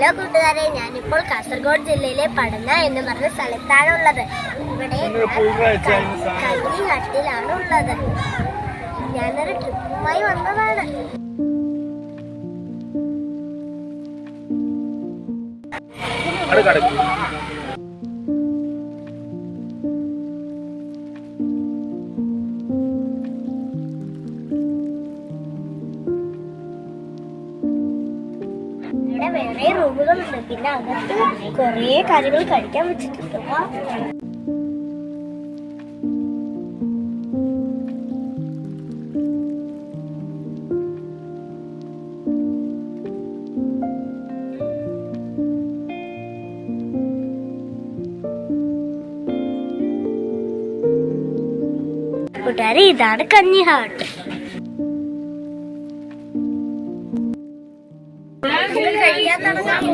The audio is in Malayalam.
ഹലോ കൂട്ടുകാരെ ഞാനിപ്പോൾ കാസർഗോഡ് ജില്ലയിലെ പടന്ന എന്ന് പറഞ്ഞ സ്ഥലത്താണുള്ളത്. ഇവിടെ കഞ്ഞി നാട്ടിലാണ് ഉള്ളത് ഞാനൊരു ട്രിപ്പുമായി വന്നതാണ്. അവിടെ ഇവിടെ വേറെ റൂമുകളുണ്ട്. പിന്നെ അകത്ത് കുറേ കാര്യങ്ങൾ കഴിക്കാൻ വെച്ചിട്ടുണ്ട്. കൂട്ടുകാരെ ഇതാണ് കഞ്ഞി ഹാട്ട് കഴിക്കാൻ തുടങ്ങാം